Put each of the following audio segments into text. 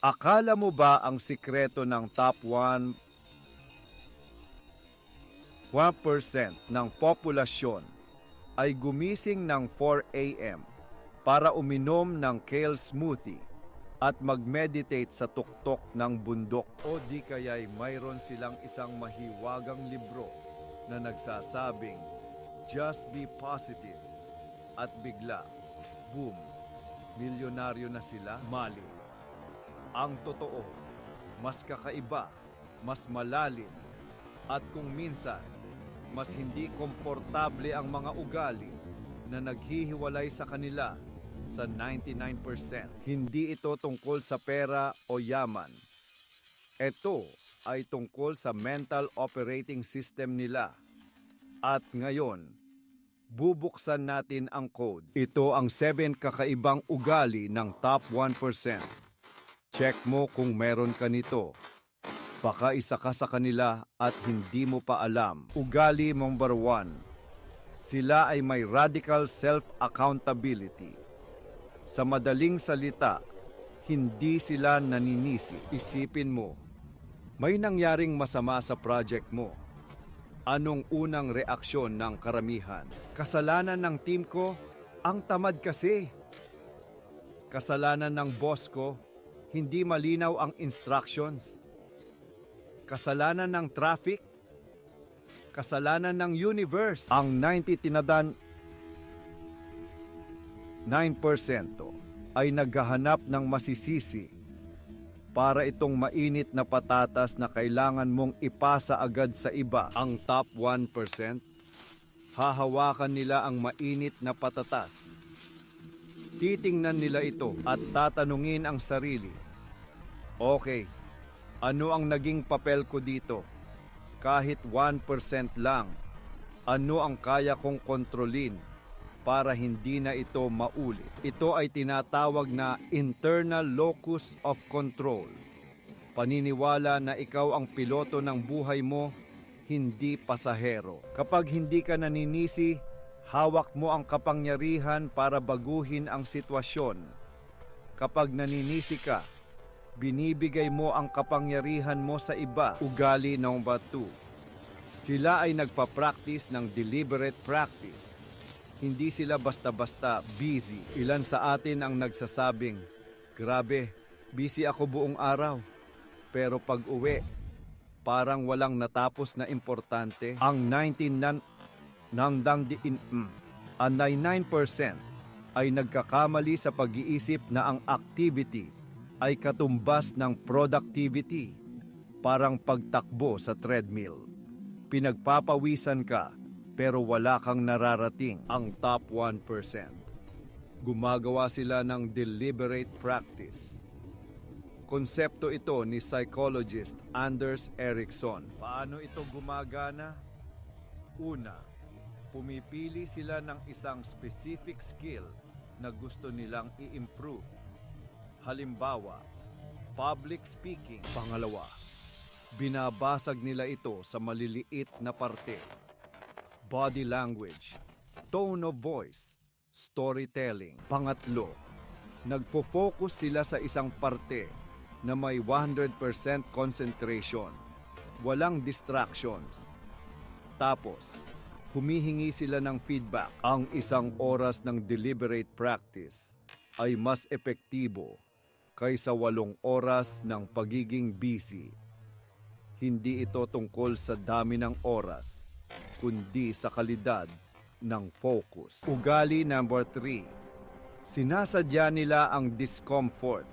Akala mo ba ang sikreto ng top 1 1% ng populasyon ay gumising ng 4 a.m. para uminom ng kale smoothie at mag-meditate sa tuktok ng bundok o di kaya'y mayroon silang isang mahiwagang libro na nagsasabing just be positive at bigla, boom, milyonaryo na sila, mali. Ang totoo, mas kakaiba, mas malalim, at kung minsan, mas hindi komportable ang mga ugali na naghihiwalay sa kanila sa 99%. Hindi ito tungkol sa pera o yaman. Ito ay tungkol sa mental operating system nila. At ngayon, bubuksan natin ang code. Ito ang 7 kakaibang ugali ng top 1%. Check mo kung meron ka nito. Baka isa ka sa kanila at hindi mo pa alam. Ugali number 1. Sila ay may radical self-accountability. Sa madaling salita, hindi sila naninisi. Isipin mo, may nangyaring masama sa project mo. Anong unang reaksyon ng karamihan? Kasalanan ng team ko? Ang tamad kasi. Kasalanan ng boss ko? Hindi malinaw ang instructions. Kasalanan ng traffic? Kasalanan ng universe? Ang 90 tinadan 9% ay naghahanap ng masisisi para itong mainit na patatas na kailangan mong ipasa agad sa iba. Ang top 1%, hahawakan nila ang mainit na patatas. Titingnan nila ito at tatanungin ang sarili. Okay, ano ang naging papel ko dito? Kahit 1% lang, ano ang kaya kong kontrolin para hindi na ito maulit. Ito ay tinatawag na internal locus of control. Paniniwala na ikaw ang piloto ng buhay mo, hindi pasahero. Kapag hindi ka naninisi, hawak mo ang kapangyarihan para baguhin ang sitwasyon. Kapag naninisi ka, binibigay mo ang kapangyarihan mo sa iba. Ugali number 2. Sila ay nagpa-practice ng deliberate practice. Hindi sila basta-basta busy. Ilan sa atin ang nagsasabing, Grabe, busy ako buong araw. Pero pag uwi, parang walang natapos na importante. Ang 19 nan nang dang di in mm, ang 99% ay nagkakamali sa pag-iisip na ang activity ay katumbas ng productivity. Parang pagtakbo sa treadmill. Pinagpapawisan ka pero wala kang nararating ang top 1%. Gumagawa sila ng deliberate practice. Konsepto ito ni psychologist Anders Ericsson. Paano ito gumagana? Una, pumipili sila ng isang specific skill na gusto nilang i-improve. Halimbawa, public speaking. Pangalawa, binabasag nila ito sa maliliit na parte body language, tone of voice, storytelling. Pangatlo, nagfo-focus sila sa isang parte na may 100% concentration, walang distractions. Tapos, humihingi sila ng feedback. Ang isang oras ng deliberate practice ay mas epektibo kaysa walong oras ng pagiging busy. Hindi ito tungkol sa dami ng oras, kundi sa kalidad ng focus. Ugali number 3. Sinasadya nila ang discomfort.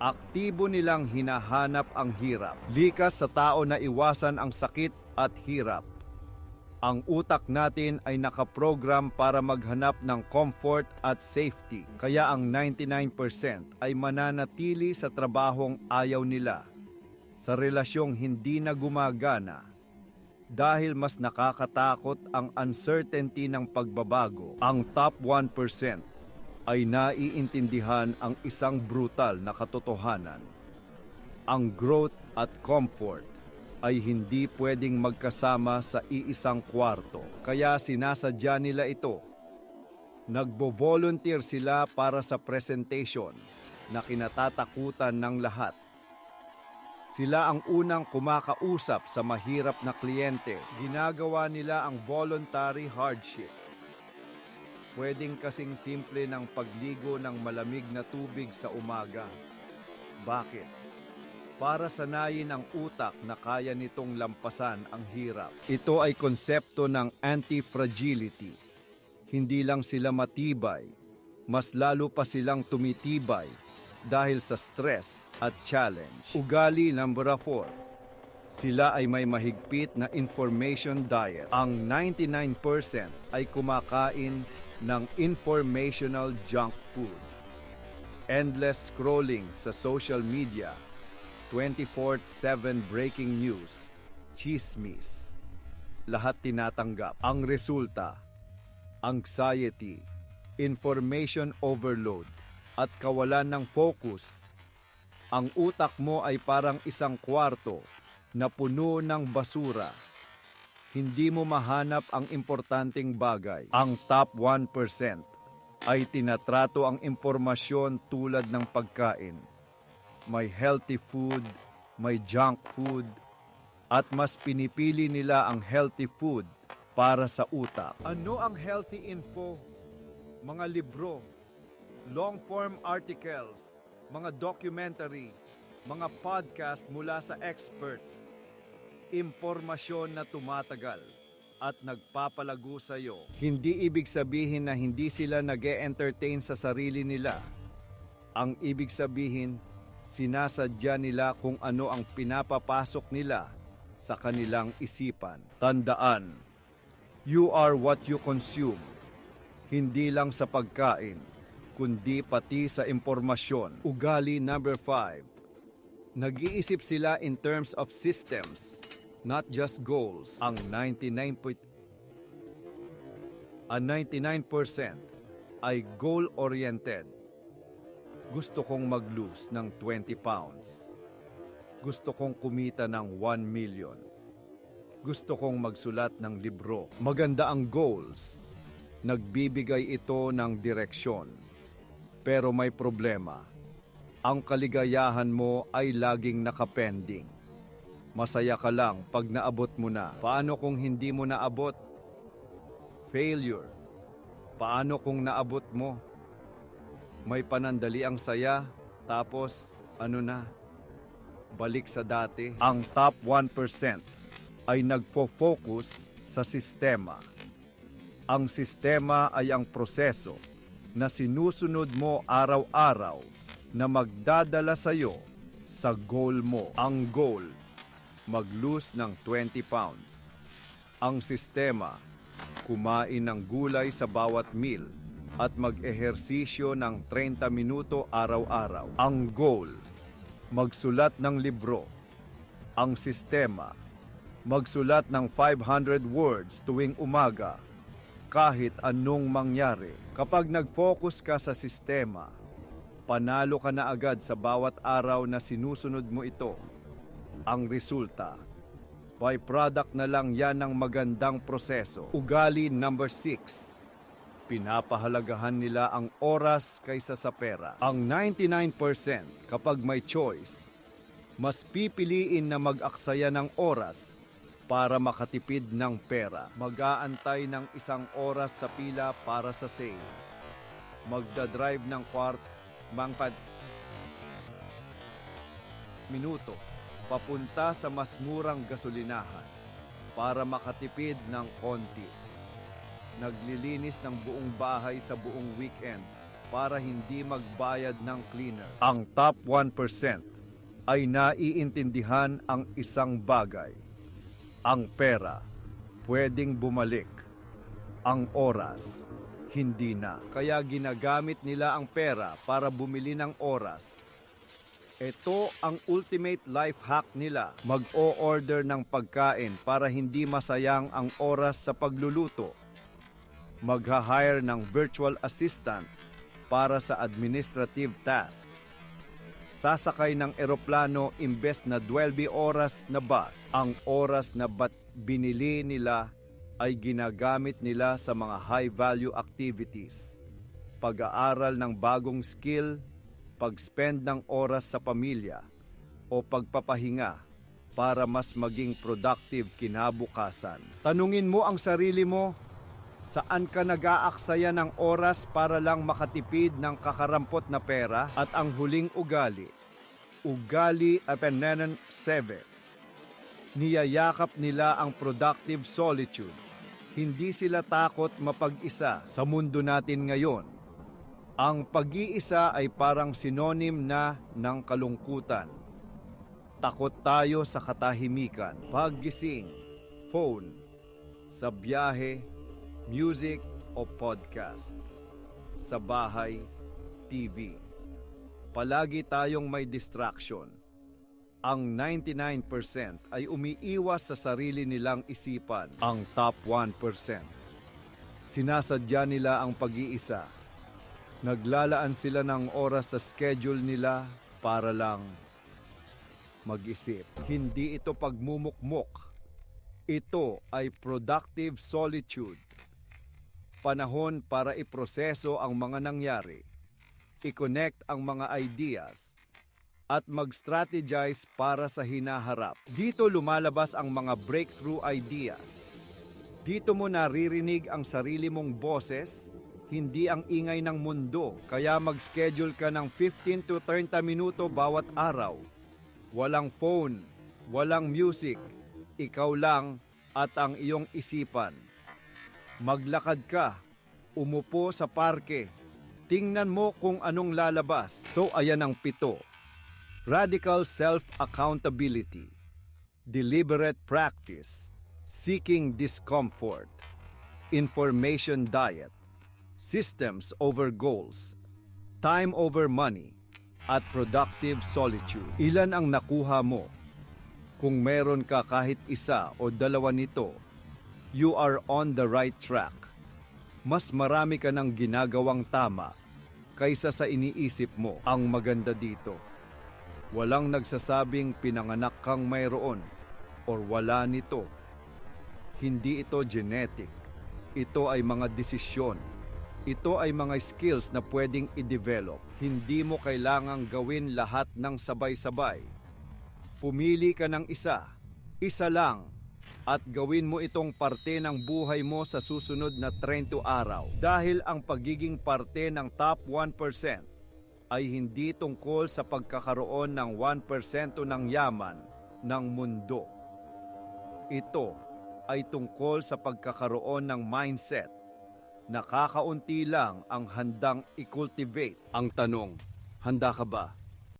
Aktibo nilang hinahanap ang hirap. Likas sa tao na iwasan ang sakit at hirap. Ang utak natin ay nakaprogram para maghanap ng comfort at safety. Kaya ang 99% ay mananatili sa trabahong ayaw nila. Sa relasyong hindi na gumagana dahil mas nakakatakot ang uncertainty ng pagbabago. Ang top 1% ay naiintindihan ang isang brutal na katotohanan. Ang growth at comfort ay hindi pwedeng magkasama sa iisang kwarto. Kaya sinasadya nila ito. Nagbo-volunteer sila para sa presentation, na kinatatakutan ng lahat. Sila ang unang kumakausap sa mahirap na kliyente. Ginagawa nila ang voluntary hardship. Pwedeng kasing simple ng pagligo ng malamig na tubig sa umaga. Bakit? Para sanayin ang utak na kaya nitong lampasan ang hirap. Ito ay konsepto ng anti-fragility. Hindi lang sila matibay, mas lalo pa silang tumitibay dahil sa stress at challenge. Ugali number 4. Sila ay may mahigpit na information diet. Ang 99% ay kumakain ng informational junk food. Endless scrolling sa social media, 24-7 breaking news, chismis. Lahat tinatanggap. Ang resulta, anxiety, information overload, at kawalan ng focus. Ang utak mo ay parang isang kwarto na puno ng basura. Hindi mo mahanap ang importanteng bagay. Ang top 1% ay tinatrato ang impormasyon tulad ng pagkain. May healthy food, may junk food, at mas pinipili nila ang healthy food para sa utak. Ano ang healthy info? Mga libro, long-form articles, mga documentary, mga podcast mula sa experts, impormasyon na tumatagal at nagpapalago sa iyo. Hindi ibig sabihin na hindi sila nag entertain sa sarili nila. Ang ibig sabihin, sinasadya nila kung ano ang pinapapasok nila sa kanilang isipan. Tandaan, you are what you consume. Hindi lang sa pagkain, kundi pati sa impormasyon. Ugali number 5. Nag-iisip sila in terms of systems, not just goals. Ang 99 point- ang 99% ay goal-oriented. Gusto kong mag-lose ng 20 pounds. Gusto kong kumita ng 1 million. Gusto kong magsulat ng libro. Maganda ang goals. Nagbibigay ito ng direksyon. Pero may problema. Ang kaligayahan mo ay laging nakapending. Masaya ka lang pag naabot mo na. Paano kung hindi mo naabot? Failure. Paano kung naabot mo? May panandali ang saya, tapos ano na? Balik sa dati. Ang top 1% ay nagpo-focus sa sistema. Ang sistema ay ang proseso na sinusunod mo araw-araw na magdadala sa iyo sa goal mo. Ang goal, mag-lose ng 20 pounds. Ang sistema, kumain ng gulay sa bawat meal at mag-ehersisyo ng 30 minuto araw-araw. Ang goal, magsulat ng libro. Ang sistema, magsulat ng 500 words tuwing umaga kahit anong mangyari. Kapag nag-focus ka sa sistema, panalo ka na agad sa bawat araw na sinusunod mo ito. Ang resulta, byproduct na lang yan ng magandang proseso. Ugali number 6. Pinapahalagahan nila ang oras kaysa sa pera. Ang 99% kapag may choice, mas pipiliin na mag-aksaya ng oras para makatipid ng pera. Mag-aantay ng isang oras sa pila para sa sale. Magdadrive ng kwart, mangpad minuto papunta sa mas murang gasolinahan para makatipid ng konti. Naglilinis ng buong bahay sa buong weekend para hindi magbayad ng cleaner. Ang top 1% ay naiintindihan ang isang bagay. Ang pera pwedeng bumalik. Ang oras hindi na. Kaya ginagamit nila ang pera para bumili ng oras ito ang ultimate life hack nila. Mag-o-order ng pagkain para hindi masayang ang oras sa pagluluto. Magha-hire ng virtual assistant para sa administrative tasks. Sasakay ng eroplano imbes na 12 oras na bus. Ang oras na bat binili nila ay ginagamit nila sa mga high-value activities. Pag-aaral ng bagong skill, pag-spend ng oras sa pamilya, o pagpapahinga para mas maging productive kinabukasan. Tanungin mo ang sarili mo, saan ka nag-aaksaya ng oras para lang makatipid ng kakarampot na pera at ang huling ugali, ugali Apenenon 7. Niyayakap nila ang productive solitude. Hindi sila takot mapag-isa sa mundo natin ngayon. Ang pag-iisa ay parang sinonim na ng kalungkutan. Takot tayo sa katahimikan, paggising, phone, sa biyahe, music o podcast, sa bahay, TV. Palagi tayong may distraction. Ang 99% ay umiiwas sa sarili nilang isipan, ang top 1%. Sinasadya nila ang pag-iisa. Naglalaan sila ng oras sa schedule nila para lang mag-isip. Hindi ito pagmumukmok. Ito ay productive solitude. Panahon para iproseso ang mga nangyari, i-connect ang mga ideas, at mag-strategize para sa hinaharap. Dito lumalabas ang mga breakthrough ideas. Dito mo naririnig ang sarili mong boses, hindi ang ingay ng mundo. Kaya mag-schedule ka ng 15 to 30 minuto bawat araw. Walang phone, walang music, ikaw lang at ang iyong isipan. Maglakad ka, umupo sa parke, tingnan mo kung anong lalabas. So ayan ang pito. Radical self-accountability, deliberate practice, seeking discomfort, information diet, systems over goals, time over money, at productive solitude. Ilan ang nakuha mo? Kung meron ka kahit isa o dalawa nito, you are on the right track. Mas marami ka ng ginagawang tama kaysa sa iniisip mo. Ang maganda dito, walang nagsasabing pinanganak kang mayroon or wala nito. Hindi ito genetic. Ito ay mga desisyon. Ito ay mga skills na pwedeng i-develop. Hindi mo kailangang gawin lahat ng sabay-sabay. Pumili ka ng isa, isa lang, at gawin mo itong parte ng buhay mo sa susunod na 30 araw. Dahil ang pagiging parte ng top 1% ay hindi tungkol sa pagkakaroon ng 1% ng yaman ng mundo. Ito ay tungkol sa pagkakaroon ng mindset na kakaunti lang ang handang i-cultivate. Ang tanong, handa ka ba?